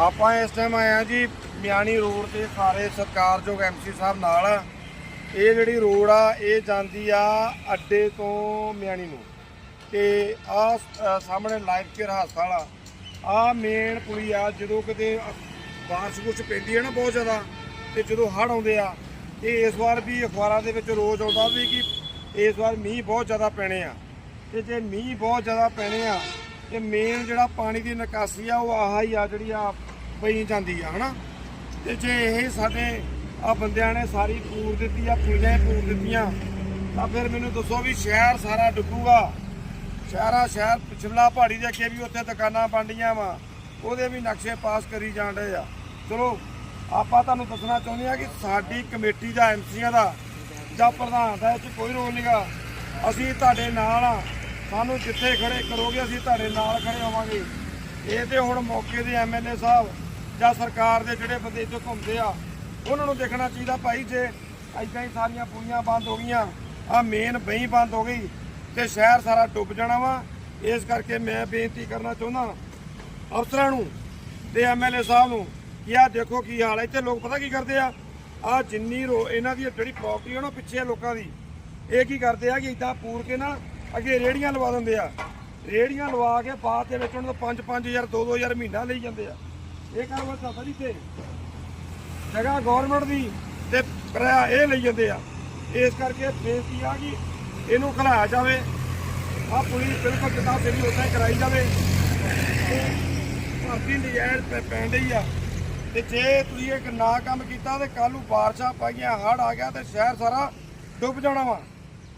ਆਪਾਂ ਇਸ ਟਾਈਮ ਆਏ ਆ ਜੀ ਮਿਆਣੀ ਰੋਡ ਤੇ ਸਾਰੇ ਸਤਿਕਾਰਯੋਗ ਐਮਸੀ ਸਾਹਿਬ ਨਾਲ। ਇਹ ਜਿਹੜੀ ਰੋਡ ਆ, ਇਹ ਜਾਂਦੀ ਆ ਅੱਡੇ ਤੋਂ ਮਿਆਣੀ ਨੂੰ। ਤੇ ਆ ਸਾਹਮਣੇ ਲਾਈਫ ਕੇਅਰ ਹਸਪਤਾਲ ਆ। ਆ ਮੇਨ ਪੁਲੀ ਆ, ਜਦੋਂ ਕਿਤੇ ਬਾਰਿਸ਼ ਕੁਛ ਪੈਂਦੀ ਹੈ ਨਾ ਬਹੁਤ ਜ਼ਿਆਦਾ, ਤੇ ਜਦੋਂ ਹੜ੍ਹ ਆਉਂਦੇ ਆ ਇਹ ਇਸ ਵਾਰ ਵੀ ਅਖਬਾਰਾਂ ਦੇ ਵਿੱਚ ਰੋਜ਼ ਆਉਂਦਾ ਵੀ ਕਿ ਇਸ ਵਾਰ ਮੀਂਹ ਬਹੁਤ ਜ਼ਿਆਦਾ ਪੈਣੇ ਆ। ਤੇ ਜੇ ਮੀਂਹ ਬਹੁਤ ਜ਼ਿਆਦਾ ਪੈਣੇ ਆ, ਤੇ ਮੇਨ ਜਿਹੜਾ ਪਾਣੀ ਦੀ ਨਿਕਾਸੀ ਆ, ਉਹ ਆਹ ਹੀ ਆ ਜਿਹੜੀ ਆ ਪਈ ਜਾਂਦੀ ਆ ਹਨਾ? ਤੇ ਜੇ ਇਹ ਸਾਡੇ ਆ ਬੰਦਿਆਂ ਨੇ ਸਾਰੀ ਪੂਰ ਦਿੱਤੀ ਆ, ਪੁਲੀਆਂ ਹੀ ਪੂਰ ਦਿੱਤੀਆਂ, ਤਾਂ ਫਿਰ ਮੈਨੂੰ ਦੱਸੋ ਵੀ ਸ਼ਹਿਰ ਸਾਰਾ ਡੁੱਬੂਗਾ। ਸ਼ਹਿਰਾ, ਸ਼ਹਿਰ ਪਿਛਲਾ ਪਹਾੜੀ ਦੇ ਅੱਗੇ ਵੀ ਉੱਥੇ ਦੁਕਾਨਾਂ ਬਣਡੀਆਂ ਵਾ, ਉਹਦੇ ਵੀ ਨਕਸ਼ੇ ਪਾਸ ਕਰੀ ਜਾਣ ਡਏ ਆ। ਚਲੋ, ਆਪਾਂ ਤੁਹਾਨੂੰ ਦੱਸਣਾ ਚਾਹੁੰਦੇ ਆ ਕਿ ਸਾਡੀ ਕਮੇਟੀ ਦਾ ਐਮਸੀਆਂ ਦਾ, ਜਾਂ ਪ੍ਰਧਾਨ ਦਾ ਇਹ 'ਚ ਕੋਈ ਰੋਲ ਨਹੀਂਗਾ ਅਸੀਂ ਤੁਹਾਡੇ ਨਾਲ ਆ। ਸਾਨੂੰ ਜਿੱਥੇ ਖੜੇ ਕਰੋਗੇ, ਅਸੀਂ ਤੁਹਾਡੇ ਨਾਲ ਖੜੇ ਹੋਵਾਂਗੇ। ਇਹ ਤੇ ਹੁਣ ਮੌਕੇ ਦੇ ਐਮਐਲਏ ਸਾਹਿਬ ਜਾਂ ਸਰਕਾਰ ਦੇ ਜਿਹੜੇ ਬੰਦੇ ਇੱਥੇ ਘੁੰਮਦੇ ਆ, ਉਹਨਾਂ ਨੂੰ ਦੇਖਣਾ ਚਾਹੀਦਾ ਭਾਈ ਜੇ ਐਦਾਂ ਹੀ ਸਾਰੀਆਂ ਪੁਲੀਆਂ ਬੰਦ ਹੋ ਗਈਆਂ ਆ ਮੇਨ ਬਈ ਬੰਦ ਹੋ ਗਈ ਤੇ ਸ਼ਹਿਰ ਸਾਰਾ ਡੁੱਬ ਜਾਣਾ ਵਾ, ਇਸ ਕਰਕੇ ਮੈਂ ਬੇਨਤੀ ਕਰਨਾ ਚਾਹੁੰਦਾ ਅਫਸਰਾਂ ਨੂੰ ਤੇ ਐਮਐਲਏ ਸਾਹਿਬ ਨੂੰ ਕਿ ਆਹ ਦੇਖੋ ਕੀ ਹਾਲ ਹੈ ਇੱਥੇ ਲੋਕ ਪਤਾ ਕੀ ਕਰਦੇ ਆ ਆ ਜਿੰਨੀ ਰੋ, ਇਹਨਾਂ ਦੀ ਜਿਹੜੀ ਪ੍ਰਾਪਰਟੀ ਹੈ ਨਾ ਪਿੱਛੇ ਆ ਲੋਕਾਂ ਦੀ, ਇਹ ਕੀ ਕਰਦੇ ਆ ਕਿ ਇਦਾਂ ਪੂਰ ਕੇ ਨਾ ਅੱਗੇ ਰੇੜੀਆਂ ਲਵਾ ਦਿੰਦੇ ਆ ਰੇੜੀਆਂ ਲਵਾ ਕੇ ਬਾਅਦ ਦੇ ਵਿੱਚ ਉਹਨਾਂ ਤੋਂ 5-5000 2-2000 ਮਹੀਨਾ ਲਈ ਜਾਂਦੇ ਆ। ਇਹ ਕਾਰੋਬਾਰ ਚੱਲਦਾ ਨਹੀਂ ਤੇ। ਜਗ੍ਹਾ ਗਵਰਨਮੈਂਟ ਦੀ ਤੇ ਕਿਰਾਇਆ ਇਹ ਲਈ ਜਾਂਦੇ ਆ। ਇਸ ਕਰਕੇ ਬੇਨਤੀ ਆ ਕਿ ਇਹਨੂੰ ਖਲਾਇਆ ਜਾਵੇ। ਆ ਪੁਲਿਸ ਬਿਲਕੁਲ ਕਿਤਾਬ ਜਿਹੜੀ ਉਦਾਂ ਹੀ ਕਰਾਈ ਜਾਵੇ। ਤੇ ਭਾਰਤੀ ਨਜਾਇਜ਼ ਪੈ- ਪੈਣ ਡਈ ਆ। ਤੇ ਜੇ ਤੁਸੀਂ ਇੱਕ ਨਾ ਕੰਮ ਕੀਤਾ ਤੇ ਕੱਲ ਨੂੰ ਬਾਰਿਸ਼ਾਂ ਪਾਈਆਂ, ਹੜ੍ਹ ਆ ਗਿਆ ਤੇ ਸ਼ਹਿਰ ਸਾਰਾ ਡੁੱਬ ਜਾਣਾ ਵਾ।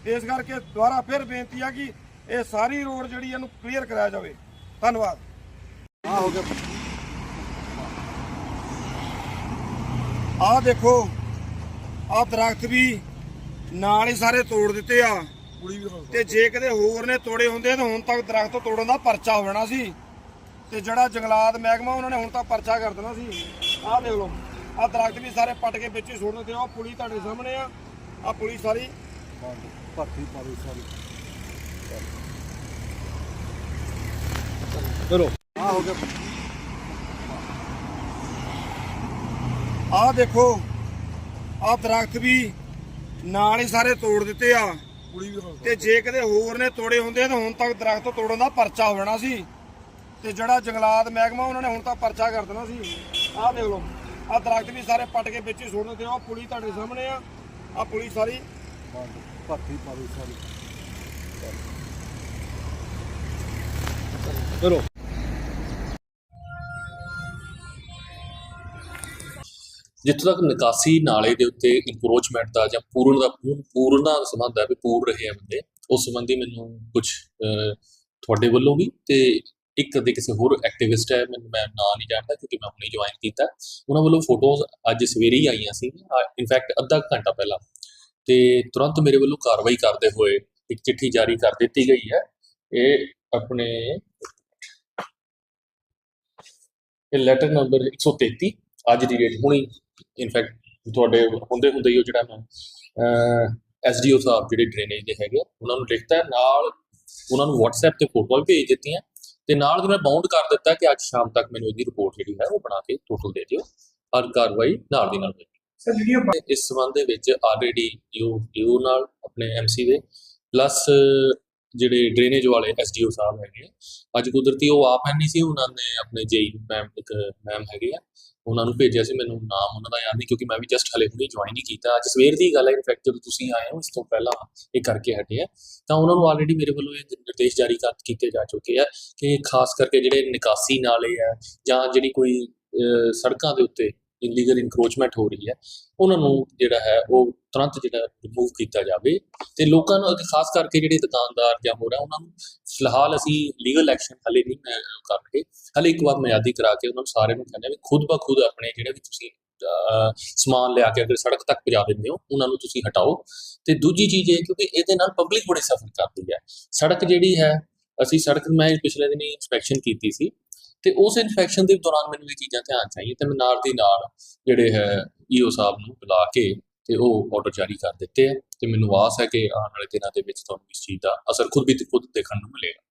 ਇਸ ਕਰਕੇ ਦੁਬਾਰਾ ਫਿਰ ਬੇਨਤੀ ਆ ਕਿ ਇਹ ਸਾਰੀ ਰੋਡ ਜਿਹੜੀ ਇਹਨੂੰ ਕਲੀਅਰ ਕਰਾਇਆ ਜਾਵੇ। ਧੰਨਵਾਦ। ਆ ਹੋ ਗਿਆ। ਆ ਦੇਖੋ ਆ ਦਰਖਤ ਵੀ ਨਾਲ ਹੀ ਸਾਰੇ ਤੋੜ ਦਿੱਤੇ ਆ। ਤੇ ਜੇ ਕਦੇ ਹੋਰ ਨੇ ਤੋੜੇ ਹੁੰਦੇ ਤਾਂ ਹੁਣ ਤੱਕ ਦਰਖਤ ਤੋੜਨ ਦਾ ਪਰਚਾ ਹੋ ਜਾਣਾ ਸੀ। ਤੇ ਜਿਹੜਾ ਜੰਗਲਾਤ ਮਹਿਕਮਾ ਉਹਨਾਂ ਨੇ ਹੁਣ ਤਾਂ ਪਰਚਾ ਕਰ ਦੇਣਾ ਸੀ। ਆਹ ਦੇਖ ਲਓ ਆਹ ਦਰਖਤ ਵੀ ਸਾਰੇ ਪੱਟ ਕੇ ਵਿੱਚ ਹੀ ਸੁੱਟ ਦਿੱਤੇ ਆ। ਪੁਲੀ ਤੁਹਾਡੇ ਸਾਹਮਣੇ ਆ। ਆਹ ਪੁਲੀ ਸਾਰੀ ਭੱਠੀ ਪਾਰੀ ਸਾਰੀ। ਚਲੋ। ਆ ਹੋ ਗਿਆ। ਆ ਦੇਖੋ ਆ ਦਰਖਤ ਵੀ ਨਾਲ ਹੀ ਸਾਰੇ ਤੋੜ ਦਿੱਤੇ ਆ। ਤੇ ਜੇ ਕਦੇ ਹੋਰ ਨੇ ਤੋੜੇ ਹੁੰਦੇ ਤਾਂ ਹੁਣ ਤੱਕ ਦਰਖਤ ਤੋੜਨ ਦਾ ਪਰਚਾ ਹੋ ਜਾਣਾ ਸੀ। ਤੇ ਜਿਹੜਾ ਜੰਗਲਾਤ ਮਹਿਕਮਾ ਉਹਨਾਂ ਨੇ ਹੁਣ ਤਾਂ ਪਰਚਾ ਕਰ ਦੇਣਾ ਸੀ। ਆਹ ਦੇਖ ਲਓ ਆਹ ਦਰਖਤ ਵੀ ਸਾਰੇ ਪੱਟ ਕੇ ਵਿੱਚ ਹੀ ਸੁੱਟ ਦਿੱਤੇ ਆ। ਪੁਲੀ ਤੁਹਾਡੇ ਸਾਹਮਣੇ ਆ। ਆਹ ਪੁਲੀ ਸਾਰੀ ਭੱਠੀ ਪਾਰੀ ਸਾਰੀ। ਚਲੋ। ਜਿੱਥੋਂ ਤੱਕ ਨਿਕਾਸੀ ਨਾਲੇ ਦੇ ਉੱਤੇ ਇਨਕਰੋਚਮੈਂਟ ਦਾ ਜਾਂ ਪੂਰਨ ਦਾ ਪੂਰਨ- ਪੂਰਨਾ ਸੰਬੰਧ ਹੈ ਵੀ ਪੂਰ ਰਹੇ ਆ ਬੰਦੇ, ਉਸ ਸੰਬੰਧੀ ਮੈਨੂੰ ਕੁਝ ਤੁਹਾਡੇ ਵੱਲੋਂ ਵੀ ਤੇ ਇੱਕ ਦੇ ਕਿਸੇ ਹੋਰ ਐਕਟਿਵਿਸਟ ਹੈ, ਮੈਨੂੰ ਮੈਂ ਨਾਂ ਨਹੀਂ ਜਾਣਦਾ ਕਿਉਂਕਿ ਮੈਂ ਹੁਣੇ ਜੁਆਇਨ ਕੀਤਾ। ਉਹਨਾਂ ਵੱਲੋਂ ਫੋਟੋਜ਼ ਅੱਜ ਸਵੇਰੇ ਹੀ ਆਈਆਂ ਸੀ ਇਨਫੈਕਟ ਅੱਧਾ ਘੰਟਾ ਪਹਿਲਾਂ। ਤੇ ਤੁਰੰਤ ਮੇਰੇ ਵੱਲੋਂ ਕਾਰਵਾਈ ਕਰਦੇ ਹੋਏ ਇੱਕ ਚਿੱਠੀ ਜਾਰੀ ਕਰ ਦਿੱਤੀ ਗਈ ਹੈ। ਇਹ ਆਪਣੇ ਇਹ ਲੈਟਰ ਨੰਬਰ 133 ਅੱਜ ਦੀ ਡੇਟ ਹੁਣੀ ਇਨਫੈਕਟ ਤੁਹਾਡੇ ਹੁੰਦੇ ਹੁੰਦੇ ਹੀ ਉਹ ਜਿਹੜਾ ਮੈਂ ਐਸਡੀਓ ਸਾਹਿਬ ਜਿਹੜੇ ਡਰੇਨੇਜ ਦੇ ਹੈਗੇ ਉਹਨਾਂ ਨੂੰ ਲਿਖਤਾ ਨਾਲ ਉਹਨਾਂ ਨੂੰ WhatsApp ਤੇ ਫੋਟੋਆਂ ਭੇਜ ਦਿੱਤੀਆਂ ਤੇ ਨਾਲ ਮੈਂ ਬਾਉਂਡ ਕਰ ਦਿੱਤਾ ਕਿ ਅੱਜ ਸ਼ਾਮ ਤੱਕ ਮੈਨੂੰ ਇਹਦੀ ਰਿਪੋਰਟ ਜਿਹੜੀ ਹੈ ਉਹ ਬਣਾ ਕੇ ਟੋਟਲ ਦੇ ਦਿਓ ਹਰ ਕਾਰਵਾਈ ਨਾਲ ਦੀ ਨਾਲ ਹੋਏਗੀ। ਸਰ ਇਸ ਸੰਬੰਧ ਦੇ ਵਿੱਚ ਆਲਰੇਡੀ ਯੂ ਯੂ ਨਾਲ ਆਪਣੇ ਐਮਸੀ ਦੇ ਪਲੱਸ ਜਿਹੜੇ ਡਰੇਨੇਜ ਵਾਲੇ ਐਸਡੀਓ ਸਾਹਿਬ ਹੈਗੇ ਅੱਜ ਕੁਦਰਤੀ ਉਹ ਆਪ ਹੈ ਨਹੀਂ ਸੀ, ਉਹਨਾਂ ਨੇ ਆਪਣੇ ਜੇਈ ਮੈਮ, ਇੱਕ ਮੈਮ ਹੈਗੇ ਆ, ਉਹਨਾਂ ਨੂੰ ਭੇਜਿਆ ਸੀ, ਮੈਨੂੰ ਨਾਮ ਉਹਨਾਂ ਦਾ ਯਾਦ ਨਹੀਂ, ਕਿਉਂਕਿ ਮੈਂ ਵੀ ਜਸਟ ਹਲੇ ਹੁਣੇ ਜੁਆਇਨ ਹੀ ਕੀਤਾ। ਅੱਜ ਸਵੇਰ ਦੀ ਗੱਲ ਹੈ ਇਨਫੈਕਟ ਜਦੋਂ ਤੁਸੀਂ ਆਏ ਹੋ, ਇਸ ਤੋਂ ਪਹਿਲਾਂ ਇਹ ਕਰਕੇ ਹਟੇ ਆ। ਤਾਂ ਉਹਨਾਂ ਨੂੰ ਆਲਰੇਡੀ ਮੇਰੇ ਵੱਲੋਂ ਇਹ ਨਿਰਦੇਸ਼ ਜਾਰੀ ਕਰ, ਕੀਤੇ ਜਾ ਚੁੱਕੇ ਆ ਕਿ ਖਾਸ ਕਰਕੇ ਜਿਹੜੇ ਨਿਕਾਸੀ ਨਾਲੇ ਆ, ਜਾਂ ਜਿਹੜੀ ਕੋਈ ਸੜਕਾਂ ਦੇ ਉੱਤੇ ਇਲੀਗਲ ਇਨਕਰੋਚਮੈਂਟ ਹੋ ਰਹੀ ਹੈ, ਉਹਨਾਂ ਨੂੰ ਜਿਹੜਾ ਹੈ ਉਹ ਤੁਰੰਤ ਜਿਹੜਾ ਰਿਮੂਵ ਕੀਤਾ ਜਾਵੇ ਤੇ ਲੋਕਾਂ ਨੂੰ ਅਤੇ ਖਾਸ ਕਰਕੇ ਜਿਹੜੇ ਦੁਕਾਨਦਾਰ ਜਾਂ ਹੋਰ ਹੈ, ਉਹਨਾਂ ਨੂੰ ਫਿਲਹਾਲ ਅਸੀਂ ਲੀਗਲ ਐਕਸ਼ਨ ਹਲੇ ਨਹੀਂ ਮੈਂ ਕਰ ਰਹੇ ਹਲੇ ਇੱਕ ਵਾਰ ਮਿਆਦੀ ਕਰਾ ਕੇ ਉਹਨਾਂ ਨੂੰ ਸਾਰਿਆਂ ਨੂੰ ਕਹਿੰਦੇ ਆ ਵੀ ਖੁਦ ਬਾ ਖੁਦ ਆਪਣੇ ਜਿਹੜੇ ਵੀ ਤੁਸੀਂ ਸਮਾਨ ਲਿਆ ਕੇ ਅਗਰ ਸੜਕ ਤੱਕ ਪਹੁੰਚਾ ਦਿੰਦੇ ਹੋ, ਉਹਨਾਂ ਨੂੰ ਤੁਸੀਂ ਹਟਾਓ। ਤੇ ਦੂਜੀ ਚੀਜ਼ ਇਹ ਕਿਉਂਕਿ ਇਹਦੇ ਨਾਲ ਪਬਲਿਕ ਬੜੇ ਸਫਰ ਕਰਦੀ ਹੈ। ਸੜਕ ਜਿਹੜੀ ਹੈ, ਅਸੀਂ ਸੜਕ ਮੈਂ ਪਿਛਲੇ ਦਿਨੀ ਇਨਸਪੈਕਸ਼ਨ ਕੀਤੀ ਸੀ। ਤੇ ਉਸ ਇਨਫੈਕਸ਼ਨ ਦੇ ਦੌਰਾਨ ਮੈਨੂੰ ਇਹ ਚੀਜ਼ਾਂ ਧਿਆਨ ਚਾਹੀਏ ਤੇ ਮੈਂ ਨਾਲ ਦੀ ਨਾਲ ਜਿਹੜੇ ਹੈ ਈਓ ਸਾਹਿਬ ਨੂੰ ਬੁਲਾ ਕੇ ਤੇ ਉਹ ਆਰਡਰ ਜਾਰੀ ਕਰ ਦਿੱਤੇ ਆ ਤੇ ਮੈਨੂੰ ਆਸ ਹੈ ਕਿ ਆਉਣ ਵਾਲੇ ਦਿਨਾਂ ਦੇ ਵਿੱਚ ਤੁਹਾਨੂੰ ਇਸ ਚੀਜ਼ ਦਾ ਅਸਰ ਖੁਦ ਵੀ ਖੁਦ ਦੇਖਣ ਨੂੰ ਮਿਲੇਗਾ।